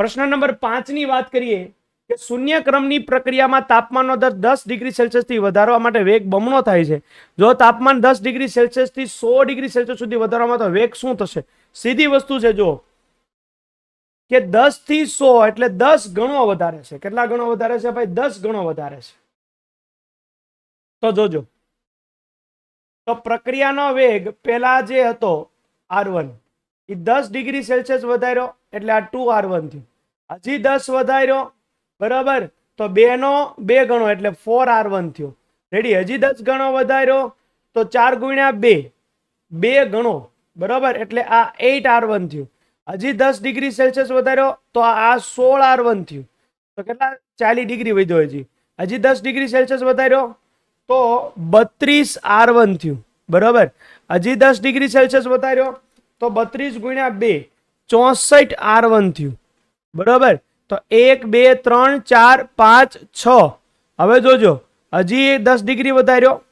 પ્રશ્ન નંબર પાંચની વાત કરીએ કે શૂન્ય ક્રમની પ્રક્રિયામાં તાપમાનનો દર દસ ડિગ્રી સેલ્સિયસથી વધારવા માટે વેગ બમણો થાય છે. જો તાપમાન દસ ડિગ્રી સેલ્સિયસથી સો ડિગ્રી સેલ્સિયસ સુધી વધારવામાં તો વેગ શું થશે? સીધી વસ્તુ છે જો કે દસથી સો એટલે દસ ગણો વધારે છે. કેટલા ગણો વધારે છે ભાઈ? દસ ગણો વધારે છે. તો જોજો. તો પ્રક્રિયાનો વેગ પેલા જે હતો આર વન. એ દસ ડિગ્રી સેલ્સિયસ વધાર્યો એટલે આ ટુ આર વન થયું. હજી દસ વધાર્યો, બરાબર? તો બે નો બે ગણો, એટલે ફોર આર વન થયો. રેડી હજી દસ ગણો વધાર્યો, તો ચાર ગુણ્યા બે. બે ગણો, બરાબર? એટલે આ એઇટ આર વન થયું. હજી દસ ડિગ્રી સેલ્સિયસ વધાર્યો, તો આ સોળ આર વન થયું. તો કેટલા? ચાલીસ ડિગ્રી વધ્યો હજી. હજી દસ ડિગ્રી સેલ્સિયસ વધાર્યો, તો બત્રીસ આર વન થયું. બરાબર? હજી દસ ડિગ્રી સેલ્સિયસ વધાર્યો, તો બત્રીસ ગુણ્યા બે, ચોસઠ આર વન થયું. બરાબર? તો એક, બે, ત્રણ, ચાર, પાંચ, છ. હવે જોજો. હજી દસ ડિગ્રી વધાર્યો.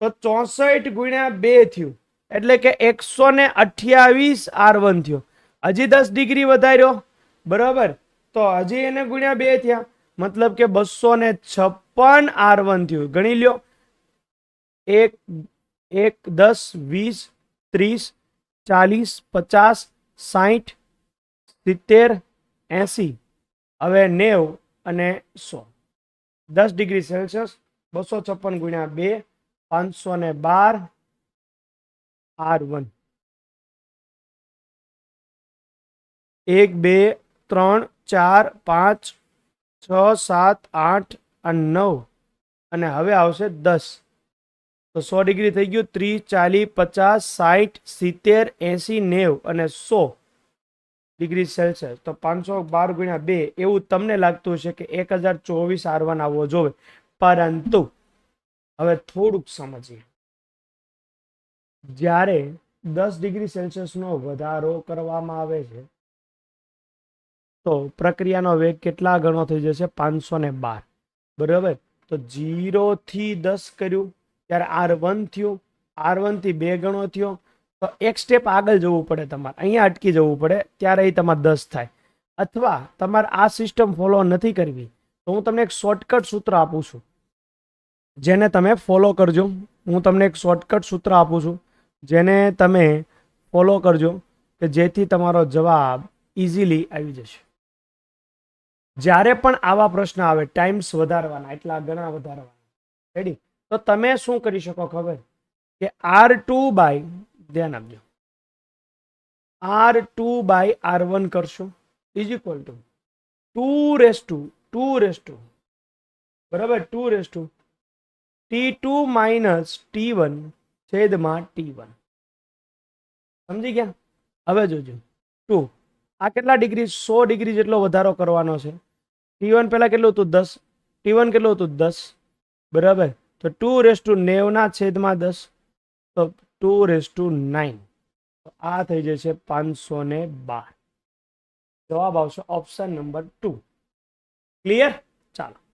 તો ચોસઠ ગુણ્યા બે થયું. એટલે કે એકસો ને અઠ્યાવીસ આર વન થયો. હજી દસ ડિગ્રી વધાર્યો. બરાબર? તો હજી એને ગુણ્યા બે થયા. મતલબ કે બસો ને છપ્પન આર વન થયું. ગણી લ્યો. એક એક, દસ, વીસ ત્રીસ, ચાલીસ, પચાસ સાઠ સિત્તેર, એંસી. હવે નેવ અને સો. દસ ડિગ્રી સેલ્સિયસ, બસો છપ્પન ગુણ્યા બે, પાંચસો ને બાર, આર વન. એક, બે, ત્રણ, ચાર, પાંચ, છ, સાત, આઠ અને નવ. અને હવે આવશે દસ. તો સો ડિગ્રી થઈ ગયું, ત્રીસ, ચાલીસ, પચાસ, સાઠ, સિત્તેર, એંસી, નેવ અને સો ડિગ્રી સેલ્સિયસ. તો પાંચસો બાર ગુણ્યા બે, એવું તમને લાગતું હશે કે એક હજાર ચોવીસ આર વન આવવો જોવે. પરંતુ હવે થોડુંક સમજીએ. જ્યારે દસ ડિગ્રી સેલ્સિયસનો વધારો કરવામાં આવે છે, તો પ્રક્રિયાનો વેગ કેટલા ગણો થઈ જશે? પાંચસો ને બાર. બરાબર? તો જીરો થી દસ કર્યું. ત્યારે આર વન થયું, આર વનથી બે ગણો થયો, તો એક સ્ટેપ આગળ જવું પડે તમારે. અહીંયા અટકી જવું પડે, ત્યારે એ તમારે દસ થાય. અથવા તમારે આ સિસ્ટમ ફોલો નથી કરવી, તો હું તમને એક શોર્ટકટ સૂત્ર આપું છું. જેને તમે ફોલો કરજો. હું તમને એક શોર્ટકટ સૂત્ર આપું છું, જેને તમે ફોલો કરજો, કે જેથી તમારો જવાબ ઇઝીલી આવી જશે. જ્યારે પણ આવા પ્રશ્ન આવે ટાઈમ્સ વધારવાના, એટલા ગણા વધારવાના. રેડી તો તમે શું કરી શકો ખબર? કે આર ટુ બાય ધ્યાન આપજો. R two by r one કરશો is equal to two raise to two raise to બરાબર? Two raise to t two minus t one છેદમાં ટી વન સમજી ગયા? હવે જોજો. ટુ આ કેટલા ડિગ્રી, સો ડિગ્રી જેટલો વધારો કરવાનો છે. ટી વન પહેલાં કેટલું હતું? દસ. ટી વન કેટલું હતું? દસ. બરાબર? તો ટુ રેસ ટુ નેવના છેદમાં દસ, તો ટુ રેસ ટુ નાઇન. તો આ થઈ જશે પાંચસો ને બાર. જવાબ આવશે ઓપ્શન નંબર ટુ. ક્લિયર? ચાલો.